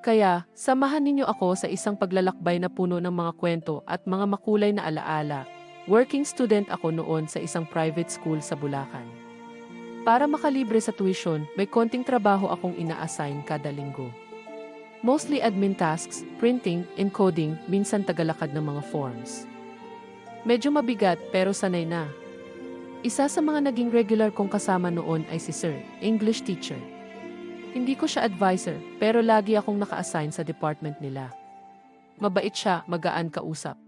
Kaya, samahan ninyo ako sa isang paglalakbay na puno ng mga kwento at mga makulay na alaala. Working student ako noon sa isang private school sa Bulacan. Para makalibre sa tuition, may konting trabaho akong ina-assign kada linggo. Mostly admin tasks, printing, encoding, minsan tagalakad ng mga forms. Medyo mabigat pero sanay na. Isa sa mga naging regular kong kasama noon ay si Sir, English teacher. Hindi ko siya advisor, pero lagi akong naka-assign sa department nila. Mabait siya, magaan kausap.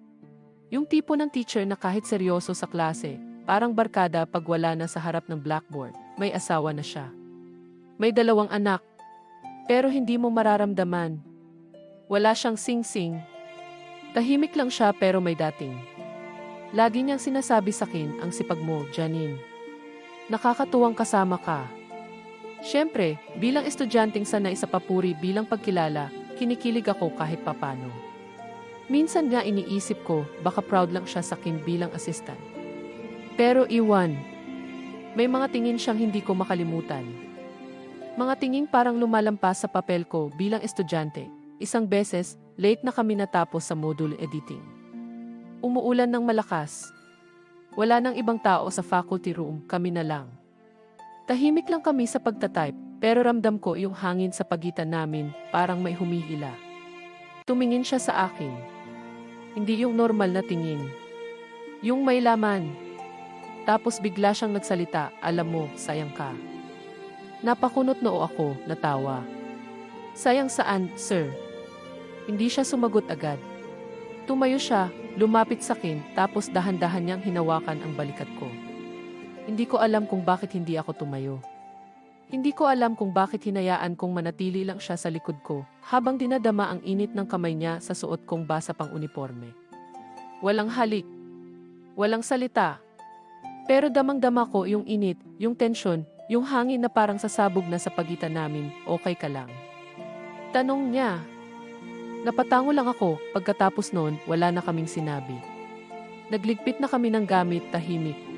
Yung tipo ng teacher na kahit seryoso sa klase, parang barkada pag wala na sa harap ng blackboard, may asawa na siya. May dalawang anak, pero hindi mo mararamdaman. Wala siyang sing-sing. Tahimik lang siya pero may dating. Lagi niyang sinasabi sa akin ang sipag mo, Janine. Nakakatuwang kasama ka. Siyempre, bilang estudyanteng sanay sa papuri bilang pagkilala, kinikilig ako kahit papano. Minsan nga iniisip ko, baka proud lang siya sa akin bilang assistant. Pero iwan, may mga tingin siyang hindi ko makalimutan. Mga tingin parang lumalampas sa papel ko bilang estudyante. Isang beses, late na kami natapos sa module editing. Umuulan ng malakas. Wala nang ibang tao sa faculty room, kami na lang. Tahimik lang kami sa pagtatype, pero ramdam ko yung hangin sa pagitan namin, parang may humihila. Tumingin siya sa akin. Hindi yung normal na tingin. Yung may laman. Tapos bigla siyang nagsalita, alam mo, sayang ka. Napakunot noo ako, natawa. Sayang saan, sir? Hindi siya sumagot agad. Tumayo siya, lumapit sa akin, tapos dahan-dahan niyang hinawakan ang balikat ko. Hindi ko alam kung bakit hindi ako tumayo. Hindi ko alam kung bakit hinayaan kong manatili lang siya sa likod ko habang dinadama ang init ng kamay niya sa suot kong basa pang uniforme. Walang halik. Walang salita. Pero damang-dama ko yung init, yung tensyon, yung hangin na parang sasabog na sa pagitan namin, okay ka lang. Tanong niya. Napatango lang ako, pagkatapos noon, wala na kaming sinabi. Nagligpit na kami ng gamit, tahimik.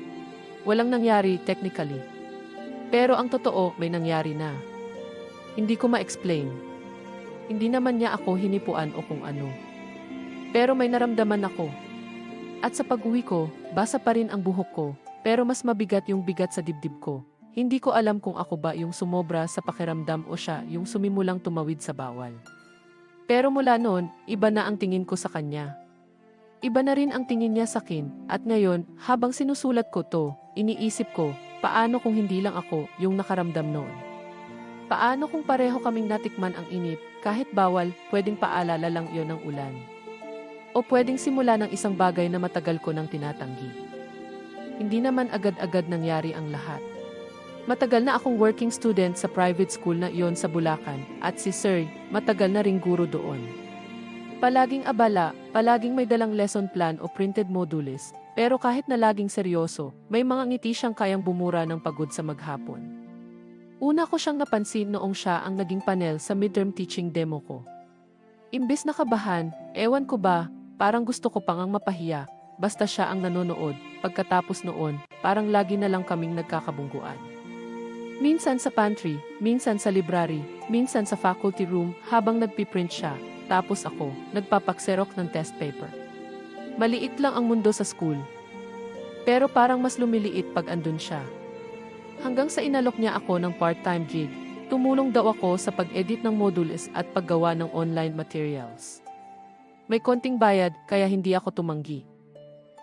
Walang nangyari technically. Pero ang totoo, may nangyari na. Hindi ko ma-explain. Hindi naman niya ako hinipuan o kung ano. Pero may naramdaman ako. At sa pag-uwi ko, basa pa rin ang buhok ko, pero mas mabigat yung bigat sa dibdib ko. Hindi ko alam kung ako ba yung sumobra sa pakiramdam o siya yung sumimulang tumawid sa bawal. Pero mula noon, iba na ang tingin ko sa kanya. Iba na rin ang tingin niya sa akin, at ngayon, habang sinusulat ko to, iniisip ko, paano kung hindi lang ako yung nakaramdam noon? Paano kung pareho kaming natikman ang inip, kahit bawal, pwedeng paalala lang yon ng ulan? O pwedeng simula ng isang bagay na matagal ko nang tinatanggi? Hindi naman agad-agad nangyari ang lahat. Matagal na akong working student sa private school na iyon sa Bulacan at si Sir, matagal na ring guro doon. Palaging abala, palaging may dalang lesson plan o printed modules, pero kahit na laging seryoso, may mga ngiti siyang kayang bumura ng pagod sa maghapon. Una ko siyang napansin noong siya ang naging panel sa midterm teaching demo ko. Imbes na kabahan, ewan ko ba, parang gusto ko pang ang mapahiya, basta siya ang nanonood, pagkatapos noon, parang lagi na lang kaming nagkakabungguan. Minsan sa pantry, minsan sa library, minsan sa faculty room habang nagpiprint siya, tapos ako, nagpapakserok ng test paper. Maliit lang ang mundo sa school. Pero parang mas lumiliit pag andun siya. Hanggang sa inalok niya ako ng part-time gig, tumulong daw ako sa pag-edit ng modules at paggawa ng online materials. May konting bayad kaya hindi ako tumanggi.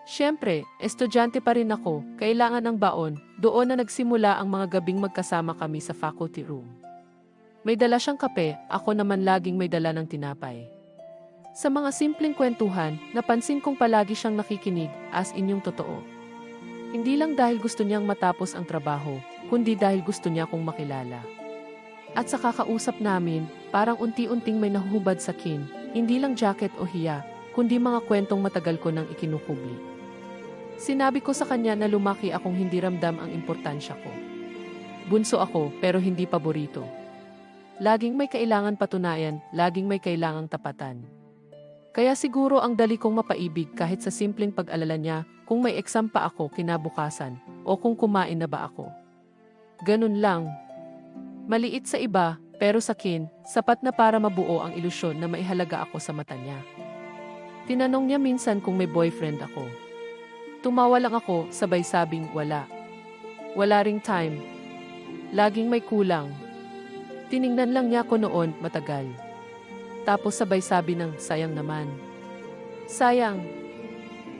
Siyempre, estudyante pa rin ako, kailangan ng baon, doon na nagsimula ang mga gabing magkasama kami sa faculty room. May dala siyang kape, ako naman laging may dala ng tinapay. Sa mga simpleng kwentuhan, napansin kong palagi siyang nakikinig, as in yung totoo. Hindi lang dahil gusto niyang matapos ang trabaho, kundi dahil gusto niya akong makilala. At sa kakausap namin, parang unti-unting may nahuhubad sa kin, hindi lang jacket o hiya, kundi mga kwentong matagal ko nang ikinukubli. Sinabi ko sa kanya na lumaki akong hindi ramdam ang importansya ko. Bunso ako pero hindi paborito. Laging may kailangan patunayan, laging may kailangang tapatan. Kaya siguro ang dali kong mapaibig kahit sa simpleng pag-alala niya kung may exam pa ako kinabukasan o kung kumain na ba ako. Ganun lang. Maliit sa iba, pero sa kin, sapat na para mabuo ang ilusyon na maihalaga ako sa mata niya. Tinanong niya minsan kung may boyfriend ako. Tumawa lang ako, sabay sabing wala. Wala ring time. Laging may kulang. Tiningnan lang niya ako noon, matagal. Tapos sabay sabi ng sayang naman. Sayang.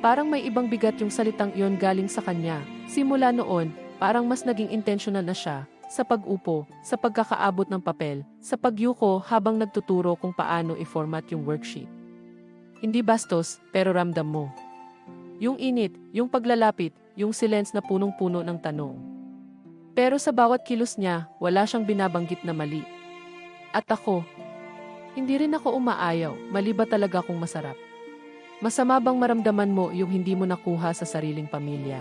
Parang may ibang bigat yung salitang iyon galing sa kanya. Simula noon, parang mas naging intentional na siya sa pag-upo, sa pagkakaabot ng papel, sa pagyuko habang nagtuturo kung paano i-format yung worksheet. Hindi bastos, pero ramdam mo. Yung init, yung paglalapit, yung silence na punong-puno ng tanong. Pero sa bawat kilos niya, wala siyang binabanggit na mali. At ako, hindi rin ako umaayaw, mali ba talaga akong masarap? Masama bang maramdaman mo yung hindi mo nakuha sa sariling pamilya?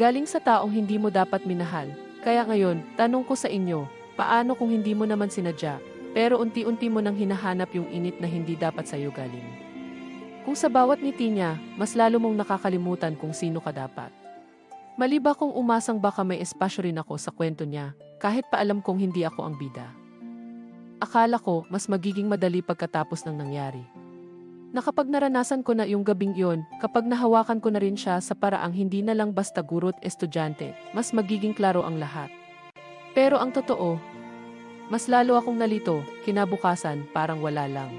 Galing sa taong hindi mo dapat minahal, kaya ngayon, tanong ko sa inyo, paano kung hindi mo naman sinadya, pero unti-unti mo nang hinahanap yung init na hindi dapat sa'yo galing? Kung sa bawat ngiti niya, mas lalo mong nakakalimutan kung sino ka dapat. Mali ba kung umasang baka may espasyo rin ako sa kwento niya, kahit pa alam kong hindi ako ang bida? Akala ko mas magiging madali pagkatapos ng nangyari. Nakapag naranasan ko na yung gabing yon, kapag nahawakan ko na rin siya sa paraang hindi na lang basta guro't estudyante, mas magiging klaro ang lahat. Pero ang totoo, mas lalo akong nalito, kinabukasan parang wala lang.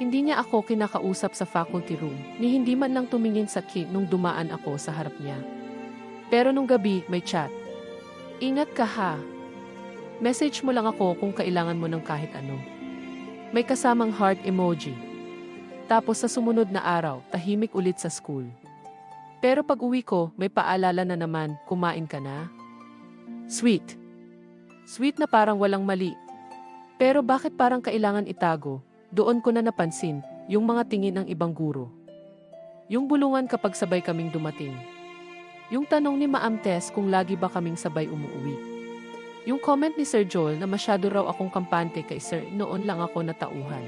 Hindi niya ako kinakausap sa faculty room, ni hindi man lang tumingin sa key nung dumaan ako sa harap niya. Pero nung gabi, may chat. Ingat ka ha, Message mo lang ako kung kailangan mo ng kahit ano. May kasamang heart emoji. Tapos sa sumunod na araw, tahimik ulit sa school. Pero pag uwi ko, may paalala na naman, kumain ka na? Sweet. Sweet na parang walang mali. Pero bakit parang kailangan itago? Doon ko na napansin, yung mga tingin ng ibang guro. Yung bulungan kapag sabay kaming dumating. Yung tanong ni Maam Tess kung lagi ba kaming sabay umuwi. Yung comment ni Sir Joel na masyado raw akong kampante kay Sir, noon lang ako natauhan.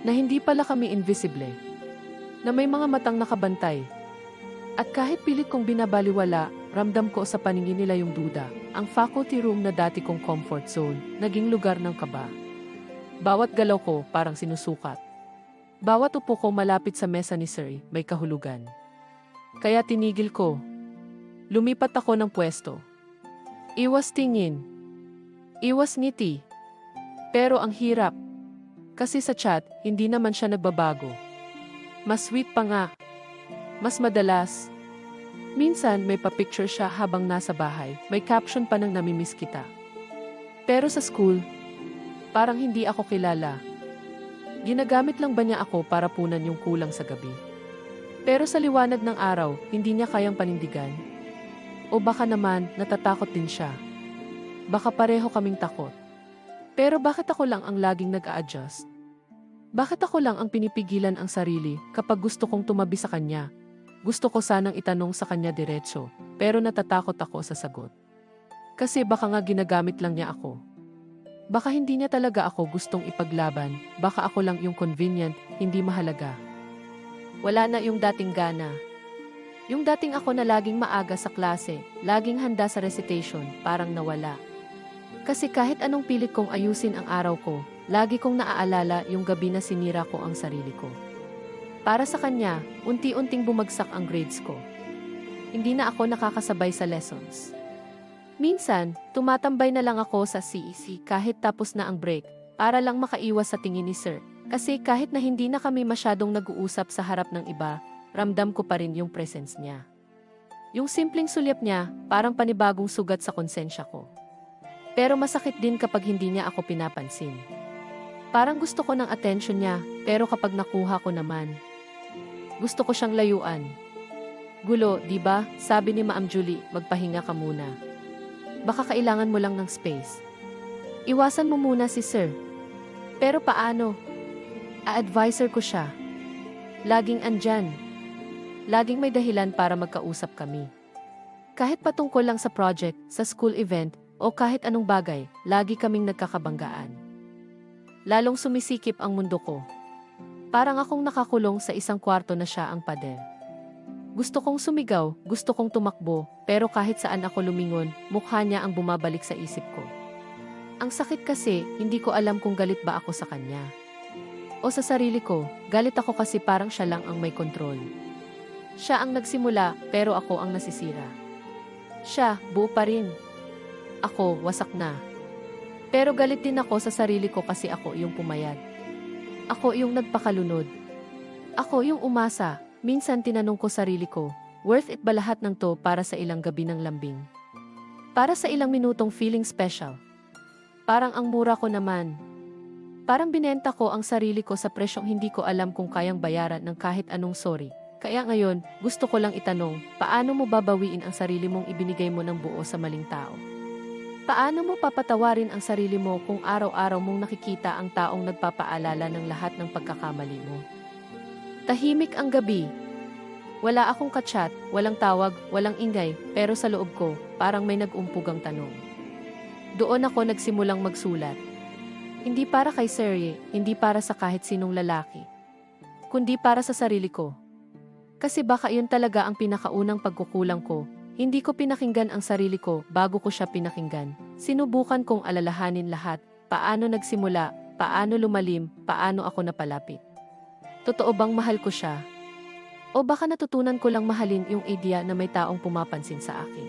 Na hindi pala kami invisible. Na may mga matang nakabantay. At kahit pilit kong binabaliwala, ramdam ko sa paningin nila yung duda. Ang faculty room na dati kong comfort zone, naging lugar ng kaba. Bawat galaw ko parang sinusukat. Bawat upo ko malapit sa mesa ni Sir, may kahulugan. Kaya tinigil ko. Lumipat ako ng pwesto. Iwas tingin. Iwas ngiti. Pero ang hirap. Kasi sa chat, hindi naman siya nagbabago. Mas sweet pa nga. Mas madalas. Minsan may pa-picture siya habang nasa bahay, may caption pa ng namimiss kita. Pero sa school, parang hindi ako kilala. Ginagamit lang ba niya ako para punan yung kulang sa gabi? Pero sa liwanag ng araw, hindi niya kayang panindigan. O baka naman natatakot din siya. Baka pareho kaming takot. Pero bakit ako lang ang laging nag-a-adjust? Bakit ako lang ang pinipigilan ang sarili kapag gusto kong tumabi sa kanya? Gusto ko sanang itanong sa kanya diretso, pero natatakot ako sa sagot. Kasi baka nga ginagamit lang niya ako. Baka hindi niya talaga ako gustong ipaglaban, baka ako lang yung convenient, hindi mahalaga. Wala na yung dating gana, yung dating ako na laging maaga sa klase, laging handa sa recitation, parang nawala. Kasi kahit anong pilit kong ayusin ang araw ko, lagi kong naaalala yung gabi na sinira ko ang sarili ko. Para sa kanya, unti-unting bumagsak ang grades ko. Hindi na ako nakakasabay sa lessons. Minsan, tumatambay na lang ako sa CEC kahit tapos na ang break, para lang makaiwas sa tingin ni Sir. Kasi kahit na hindi na kami masyadong nag-uusap sa harap ng iba, ramdam ko pa rin yung presence niya. Yung simpleng sulyap niya, parang panibagong sugat sa konsensya ko. Pero masakit din kapag hindi niya ako pinapansin. Parang gusto ko ng attention niya, pero kapag nakuha ko naman, gusto ko siyang layuan. Gulo, di ba? Sabi ni Maam Julie, magpahinga ka muna. Baka kailangan mo lang ng space. Iwasan mo muna si Sir. Pero paano? A-advisor ko siya. laging andyan. Laging may dahilan para magkausap kami. Kahit patungkol lang sa project, sa school event, o kahit anong bagay, lagi kaming nagkakabanggaan. Lalong sumisikip ang mundo ko. Parang akong nakakulong sa isang kwarto na siya ang pader. Gusto kong sumigaw, gusto kong tumakbo, pero kahit saan ako lumingon, mukha niya ang bumabalik sa isip ko. Ang sakit kasi, hindi ko alam kung galit ba ako sa kanya. O sa sarili ko, galit ako kasi parang siya lang ang may kontrol. Siya ang nagsimula, pero ako ang nasisira. Siya, buo pa rin. Ako, wasak na. Pero galit din ako sa sarili ko kasi ako yung pumayag. Ako yung nagpakalunod. Ako yung umasa, Minsan tinanong ko sarili ko, worth it ba lahat ng to para sa ilang gabi ng lambing? Para sa ilang minutong feeling special? Parang ang mura ko naman. Parang binenta ko ang sarili ko sa presyong hindi ko alam kung kayang bayaran ng kahit anong sorry. Kaya ngayon, gusto ko lang itanong, paano mo babawiin ang sarili mong ibinigay mo ng buo sa maling tao? Paano mo papatawarin ang sarili mo kung araw-araw mong nakikita ang taong nagpapaalala ng lahat ng pagkakamali mo? Tahimik ang gabi. Wala akong kachat, walang tawag, walang ingay, pero sa loob ko, parang may nag-umpugang tanong. Doon ako nagsimulang magsulat. Hindi para kay Serye, hindi para sa kahit sinong lalaki. Kundi para sa sarili ko. Kasi baka yun talaga ang pinakaunang pagkukulang ko. Hindi ko pinakinggan ang sarili ko bago ko siya pinakinggan. Sinubukan kong alalahanin lahat, paano nagsimula, paano lumalim, paano ako napalapit. Totoo bang mahal ko siya? O baka natutunan ko lang mahalin yung idea na may taong pumapansin sa akin.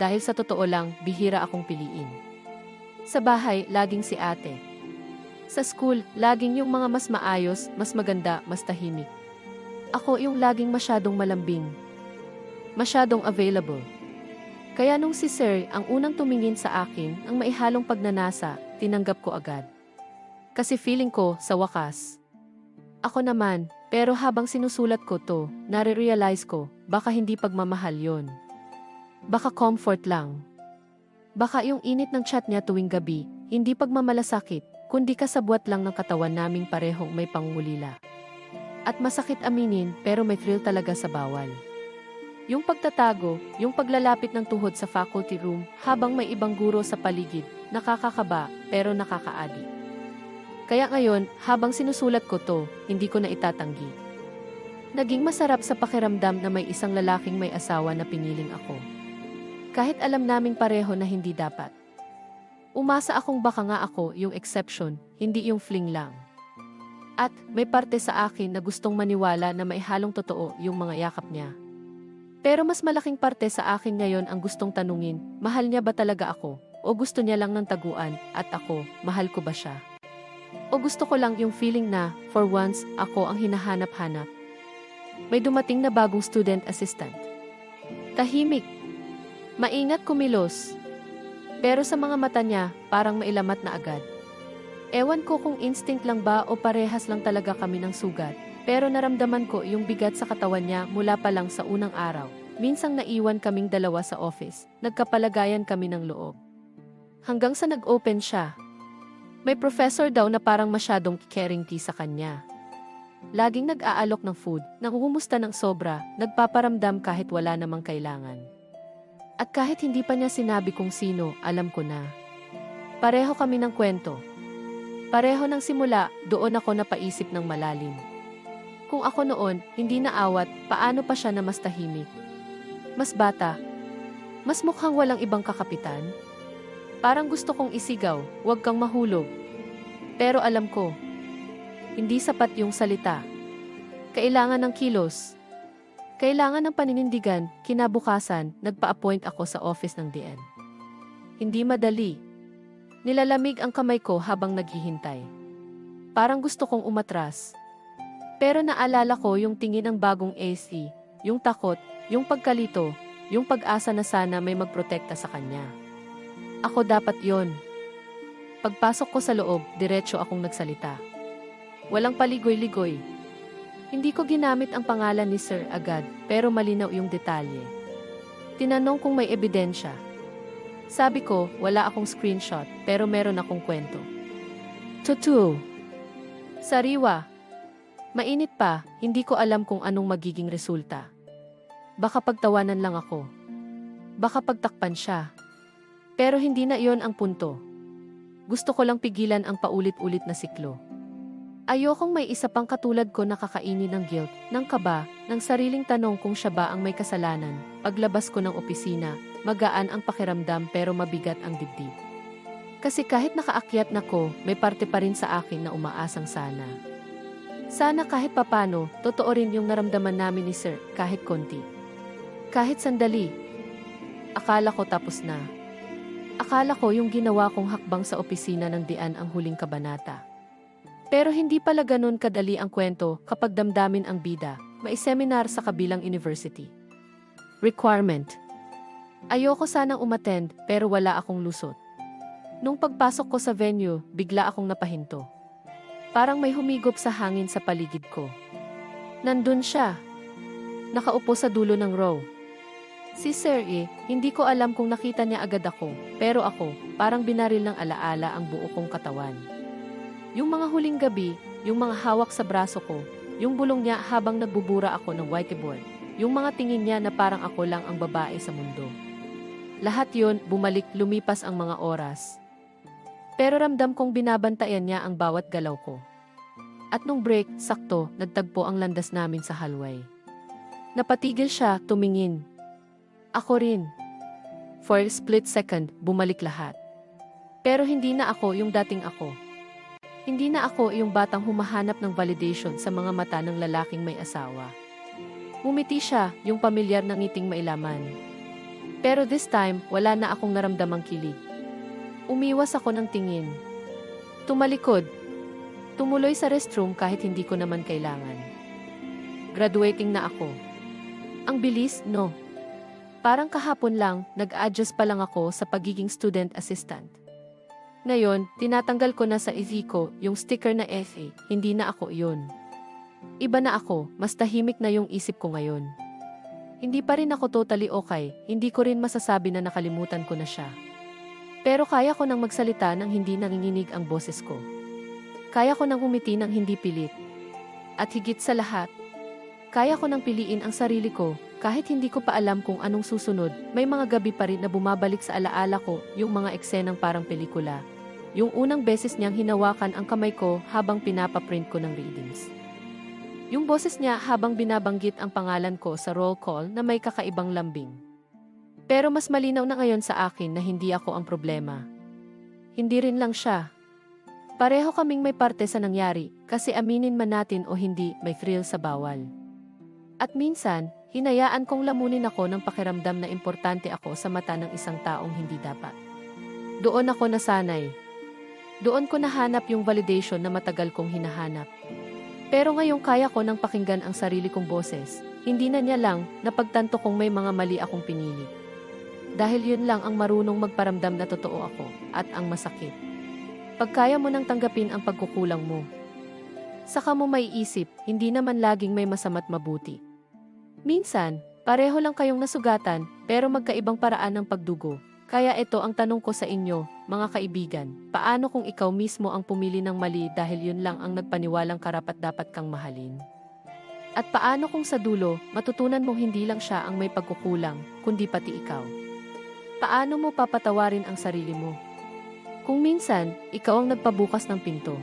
Dahil sa totoo lang, bihira akong piliin. Sa bahay, laging si ate. Sa school, laging yung mga mas maayos, mas maganda, mas tahimik. Ako yung laging masyadong malambing. Masyadong available. Kaya nung si Sir ang unang tumingin sa akin, ang maihalong pagnanasa, tinanggap ko agad. Kasi feeling ko, sa wakas, ako naman, pero habang sinusulat ko to, nare-realize ko, baka hindi pagmamahal yon. Baka comfort lang. Baka yung init ng chat niya tuwing gabi, hindi pagmamalasakit, kundi kasabwat lang ng katawan naming parehong may pangulila. At masakit aminin, pero may thrill talaga sa bawal. Yung pagtatago, yung paglalapit ng tuhod sa faculty room habang may ibang guro sa paligid, nakakakaba pero nakakaadi. Kaya ngayon, habang sinusulat ko to, hindi ko na itatanggi. Naging masarap sa pakiramdam na may isang lalaking may asawa na piniling ako. Kahit alam naming pareho na hindi dapat. Umasa akong baka nga ako yung exception, hindi yung fling lang. At may parte sa akin na gustong maniwala na may halong totoo yung mga yakap niya. Pero mas malaking parte sa akin ngayon ang gustong tanungin, mahal niya ba talaga ako? O gusto niya lang ng taguan, at ako, mahal ko ba siya? O gusto ko lang yung feeling na, for once, ako ang hinahanap-hanap. May dumating na bagong student assistant. Tahimik. Maingat kumilos. Pero sa mga mata niya, parang mailamat na agad. Ewan ko kung instinct lang ba o parehas lang talaga kami ng sugat. Pero naramdaman ko yung bigat sa katawan niya mula pa lang sa unang araw. Minsang naiwan kaming dalawa sa office. Nagkapalagayan kami ng loob. Hanggang sa nag-open siya, may professor daw na parang masyadong caring tea sa kanya. Laging nag-aalok ng food, nangungumusta ng sobra, nagpaparamdam kahit wala namang kailangan. At kahit hindi pa niya sinabi kung sino, alam ko na. Pareho kami ng kwento. Pareho ng simula, doon ako napaisip ng malalim. Kung ako noon, hindi naawat, paano pa siya na mas tahimik? Mas bata? Mas mukhang walang ibang kakapitan? Parang gusto kong isigaw, huwag kang mahulog. Pero alam ko, hindi sapat yung salita. Kailangan ng kilos. Kailangan ng paninindigan, kinabukasan, nagpa-appoint ako sa office ng DN. Hindi madali. Nilalamig ang kamay ko habang naghihintay. Parang gusto kong umatras. Pero naalala ko yung tingin ng bagong AC, yung takot, yung pagkalito, yung pag-asa na sana may magprotekta sa kanya. Ako dapat yon. Pagpasok ko sa loob, diretso akong nagsalita. Walang paligoy-ligoy. Hindi ko ginamit ang pangalan ni Sir agad, pero malinaw yung detalye. Tinanong kung may ebidensya. Sabi ko, wala akong screenshot, pero meron akong kwento. Totoo. Sariwa. Mainit pa, hindi ko alam kung anong magiging resulta. Baka pagtawanan lang ako. Baka pagtakpan siya. Pero hindi na iyon ang punto. Gusto ko lang pigilan ang paulit-ulit na siklo. Ayokong may isa pang katulad ko nakakainin ng guilt, ng kaba, ng sariling tanong kung siya ba ang may kasalanan. Paglabas ko ng opisina, magaan ang pakiramdam pero mabigat ang dibdib. Kasi kahit nakaakyat na ko, may parte pa rin sa akin na umaasang sana. Sana kahit papano, totoo rin yung naramdaman namin ni Sir, kahit konti. Kahit sandali. Akala ko tapos na. Akala ko yung ginawa kong hakbang sa opisina ng dian ang huling kabanata. Pero hindi pala ganun kadali ang kwento kapag damdamin ang bida, may seminar sa kabilang university. Requirement. Ayoko sanang umattend pero wala akong lusot. Nung pagpasok ko sa venue, bigla akong napahinto. Parang may humigop sa hangin sa paligid ko. Nandun siya. Nakaupo sa dulo ng row. Si Sir E, hindi ko alam kung nakita niya agad ako, pero ako, parang binaril ng alaala ang buo kong katawan. Yung mga huling gabi, yung mga hawak sa braso ko, yung bulong niya habang nagbubura ako ng whiteboard, yung mga tingin niya na parang ako lang ang babae sa mundo. Lahat yon bumalik lumipas ang mga oras. Pero ramdam kong binabantayan niya ang bawat galaw ko. At nung break, sakto, nagtagpo ang landas namin sa hallway. Napatigil siya, tumingin. Ako rin. For a split second, bumalik lahat. Pero hindi na ako yung dating ako. Hindi na ako yung batang humahanap ng validation sa mga mata ng lalaking may asawa. Mumiti siya, yung pamilyar na ngiting mailaman. Pero this time, wala na akong naramdamang kilig. Umiwas ako ng tingin. Tumalikod. Tumuloy sa restroom kahit hindi ko naman kailangan. Graduating na ako. Ang bilis, no. Parang kahapon lang, nag-adjust pa lang ako sa pagiging student assistant. Ngayon, tinatanggal ko na sa ko yung sticker na FA, hindi na ako iyon. Iba na ako, mas tahimik na yung isip ko ngayon. Hindi pa rin ako totally okay, hindi ko rin masasabi na nakalimutan ko na siya. Pero kaya ko nang magsalita nang hindi nanginginig ang boses ko. Kaya ko nang umiti nang hindi pilit. At higit sa lahat, kaya ko nang piliin ang sarili ko kahit hindi ko pa alam kung anong susunod, may mga gabi pa rin na bumabalik sa alaala ko yung mga eksenang parang pelikula. Yung unang beses niyang hinawakan ang kamay ko habang pinapaprint ko ng readings. Yung boses niya habang binabanggit ang pangalan ko sa roll call na may kakaibang lambing. Pero mas malinaw na ngayon sa akin na hindi ako ang problema. Hindi rin lang siya. Pareho kaming may parte sa nangyari kasi aminin man natin o hindi may thrill sa bawal. At minsan, hinayaan kong lamunin ako ng pakiramdam na importante ako sa mata ng isang taong hindi dapat. Doon ako nasanay. Doon ko nahanap yung validation na matagal kong hinahanap. Pero ngayong kaya ko nang pakinggan ang sarili kong boses, hindi na niya lang napagtanto kong may mga mali akong pinili. Dahil yun lang ang marunong magparamdam na totoo ako at ang masakit. Pagkaya mo nang tanggapin ang pagkukulang mo. Saka mo may isip, hindi naman laging may masama't mabuti. Minsan, pareho lang kayong nasugatan pero magkaibang paraan ng pagdugo. Kaya ito ang tanong ko sa inyo, mga kaibigan, paano kung ikaw mismo ang pumili ng mali dahil yun lang ang nagpaniwalang karapat dapat kang mahalin? At paano kung sa dulo, matutunan mong hindi lang siya ang may pagkukulang, kundi pati ikaw? Paano mo papatawarin ang sarili mo? Kung minsan, ikaw ang nagpabukas ng pinto,